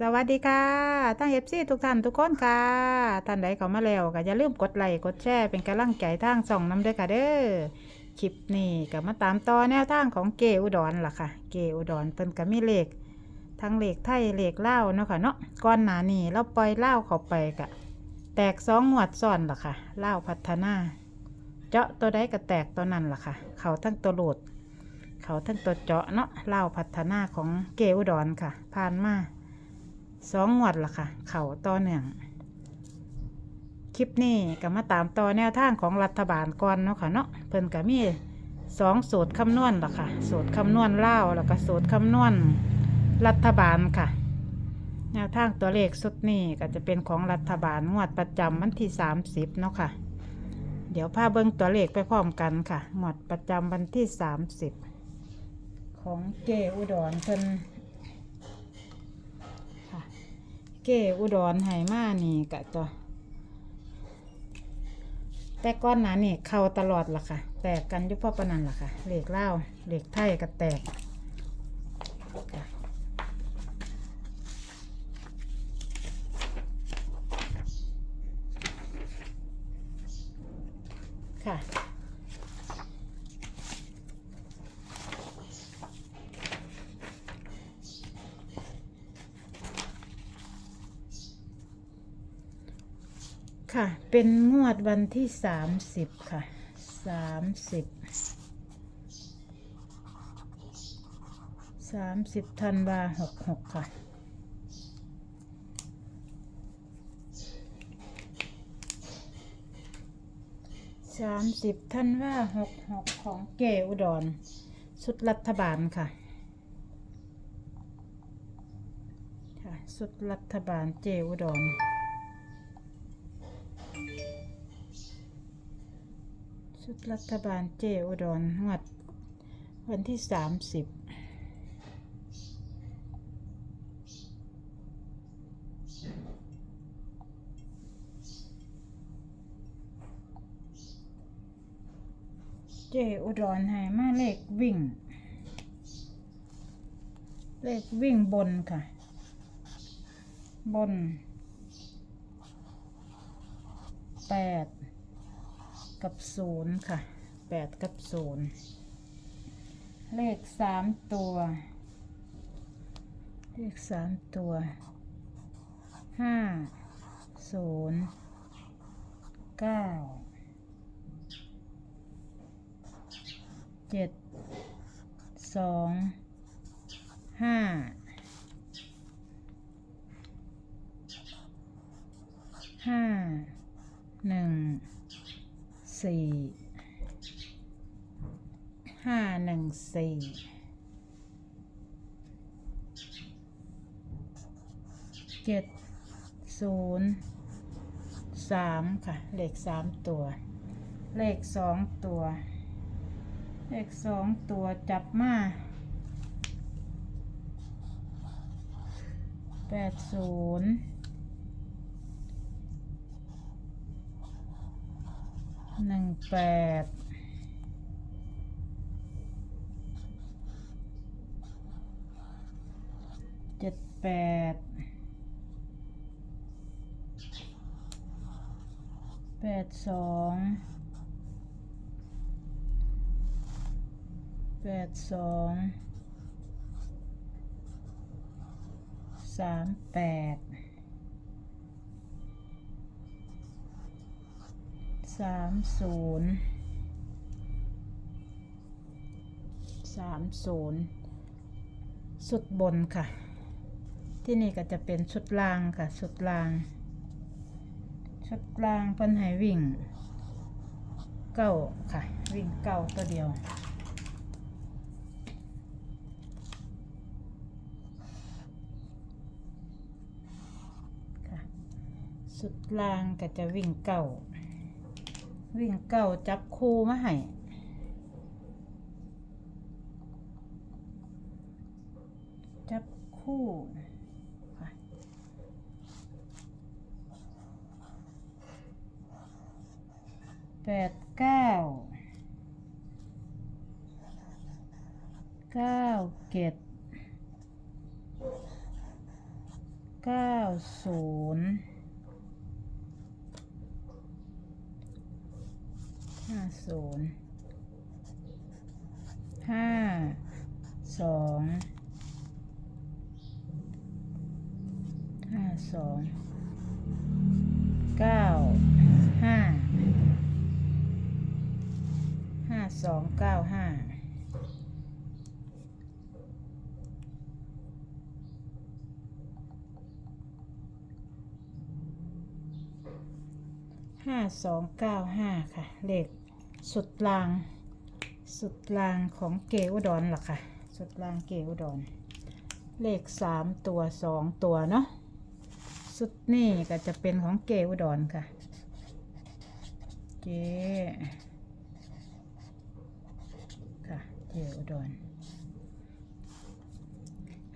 สวัสดีค่ะทั้งเอฟซีทุกท่านทุกคนค่ะท่านใดเข้ามาแล้วก็อย่าลืมกดไลค์กดแชร์เป็นกำลังใจทางส่องน้ำด้วยค่ะเด้อคลิปนี้ก็มาตามต่อแนวทางของเกอุดรล่ะค่ะ เกอุดรเพิ่นก็มีเลขทั้งเลขไทยเลขเล่าเนาะค่ะเนาะก่อนหนานี้เราปล่อยเล่าเข้าไปกะแตกสองงวดซ้อนล่ะค่ะเล่าพัฒนา เจาะตัวใดก็แตกตัวนั้นล่ะค่ะ เขาทั้งตัวโหลด เขาทั้งตัวเจาะเนาะเล่าพัฒนาของเกอุดรค่ะ ผ่านมา สองงวดละค่ะ เข่าต่อเนื่อง คลิปนี้ก็มาตามต่อแนวทางของรัฐบาลก่อนเนาะค่ะเนาะเพิ่นก็มีสองสูตรคำนวณละค่ะ สูตรคำนวณเล่าแล้วก็สูตรคำนวณรัฐบาลค่ะ แนวทางตัวเลขสุดนี้ก็จะเป็นของรัฐบาลงวดประจำวันที่ 30 เนาะค่ะ เดี๋ยวพาเบิ้งตัวเลขไปพร้อมกันค่ะ งวดประจำวันที่ 30 ของเจอุดรเพิ่น เก้อุดรไหมานี่กะจ้ะแต่ก้อนหนานี่เข้าตลอดล่ะค่ะ แตกกันยุพ่อปานนันล่ะค่ะเหล็กเล่าเหล็กไทยก็แตก ค่ะ เป็นงวดวันที่สามสิบค่ะสามสิบสามสิบธันวาหกหกค่ะ สามสิบธันวาหกหกของเกอุดร สุดรัฐบาลค่ะ ค่ะ สุดรัฐบาลเจอุดร ชุดรัฐบาลเจอุดรงวด วันที่สามสิบเจอุดรให้มาเลขวิ่ง เลขวิ่งบนค่ะ บนแปด กับศูนย์ค่ะแปดกับศูนย์เลขสามตัว เลขสามตัวห้าศูนย์เก้าเจ็ดสองห้าห้าหนึ่ง สี่ห้าหนึ่งสี่เจ็ดศูนย์สามค่ะ เลขสามตัว เลขสองตัว เลขสองตัวจับมาแปดศูนย์ หนึ่งแปดเจ็ดแปดแปดสองแปดสองสามแปด สามศูนย์สามศูนย์สุดบนค่ะ ที่นี่ก็จะเป็นชุดล่างค่ะ ชุดล่าง ชุดล่างเพิ่นให้วิ่งเก้าค่ะ วิ่งเก้าตัวเดียวค่ะสุดล่างก็จะวิ่งเก้า วิ่งเก้าจับคู่มาให้จับคู่แปดเก้าเก้าเจ็ดเก้าศูนย์ ห้าศูนย์ห้าสองห้าสองเก้าห้าห้าสองเก้าห้าห้าสองเก้าห้าค่ะ เลข สุดลาง สุดลางของเกอุดรล่ะค่ะ สุดลางเกอุดร เลขสามตัวสองตัวเนาะ สุดนี่ก็จะเป็นของเกอุดรค่ะ เกค่ะ เกอุดร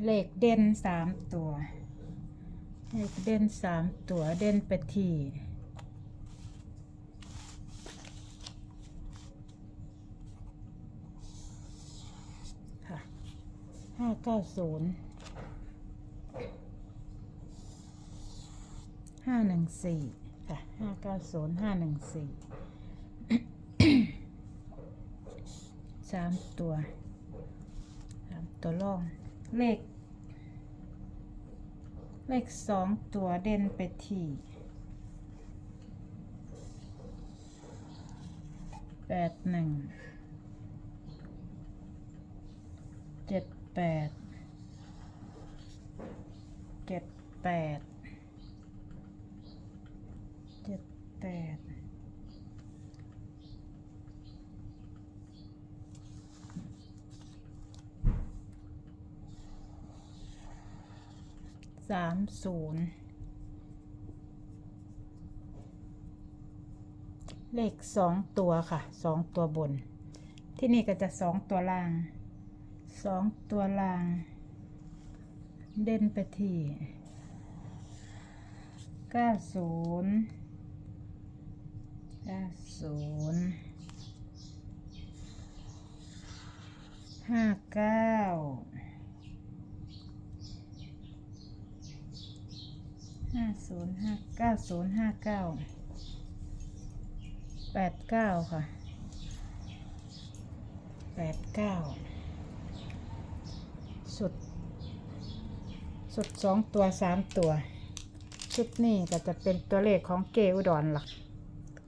เลขเด่นสามตัว เลขเด่นสามตัว เด่นไปที่ ห้าเก้าศูนย์ห้าหนึ่งสี่ค่ะห้าเก้าศูนย์ห้าหนึ่งสี่สามตัวสามตัวล่องเลข เลขสองตัวเด่นไปที่แปดหนึ่งเจ็ด แปดเจ็ดแปดเจ็ดแปดสามศูนย์เลขสองตัวค่ะสองตัวบน ที่นี่ก็จะสองตัวล่าง สองตัวล่าง เด่นไปที่เก้าศูนย์เก้าศูนย์ห้าเก้าห้าศูนย์ห้าเก้าศูนย์ห้าเก้าแปดเก้าค่ะแปดเก้า สุด สุดสองตัวสามตัวชุดนี้ก็จะเป็นตัวเลขของเกอุดรหลัก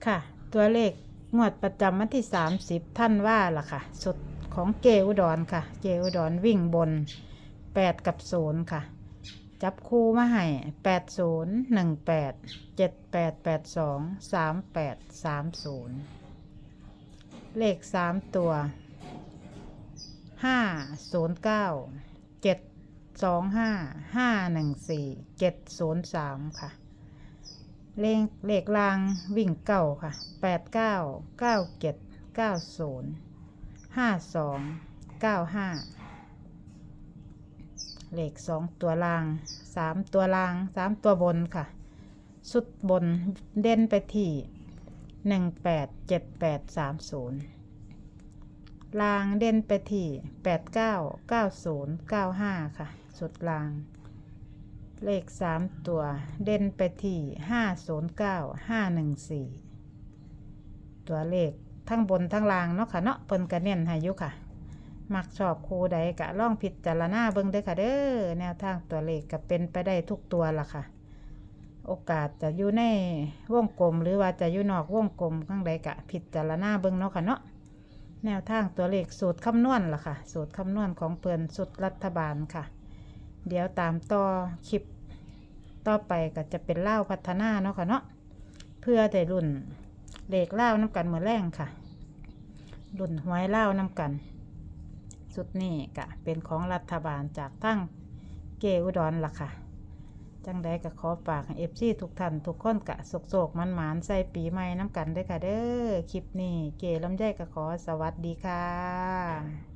ค่ะ ตัวเลขงวดประจำวันที่ 30 ท่านว่าล่ะค่ะ สุดของเกอุดรค่ะ เกอุดรวิ่งบน 8 กับ 0 ค่ะ จับคู่มาให้ 8 0 1 8 7 8 8 2 3 8 3 0 เลข 3 ตัวห้าศูนย์ เจ็ดสองห้าห้าหนึ่งสี่เจ็ดศูนย์สามค่ะ เลขเลขรางวิ่งเก้าค่ะแปดเก้าเก้าเจ็ดเก้าศูนย์ห้าสองเก้าห้าเลขสองตัวรางสามตัวรางสามตัวบนค่ะ สุดบนเด่นไปที่หนึ่งแปดเจ็ดแปดสามศูนย์ ลางเด่นไปที่แปดเก้าเก้าศูนย์เก้าห้าค่ะ สุดลาง เลขสามตัว เด่นไปที่ห้าศูนย์เก้าห้าหนึ่งสี่ตัวเลขทั้งบนทั้งล่างเนาะค่ะเนาะเปิ้นกระเน้นให้อยุค่ะ มักชอบคู่ใดกะล่องผิดจารณาเบิ่งเด้อค่ะเด้อแนวทางตัวเลขก็เป็นไปได้ทุกตัวล่ะค่ะ โอกาสจะอยู่ในวงกลมหรือว่าจะอยู่นอกวงกลมข้างใดกะผิดจารณาเบิ่งเนาะค่ะเนาะ แนวทางตัวเลขสูตรคำนวณล่ะค่ะ สูตรคำนวณของเปิ่นสุดรัฐบาลค่ะ เดี๋ยวตามต่อคลิปต่อไปก็จะเป็นเล่าพัฒนาเนาะค่ะเนาะเพื่อแต่รุ่นเลขเล่าน้ำกันเมื่อแรงค่ะ รุ่นหวยเล่าน้ำกันสุดนี้ก็เป็นของรัฐบาลจากทั้งเกอุดรล่ะค่ะ จังใดก็ขอฝากเอฟซีทุกท่านทุกคนกะโศกโศกมันหมานใส่ปีใหม่น้ำกันเด้วยค่ะเด้อคลิปนี้เก๋ลำไยก็ขอสวัสดีค่ะ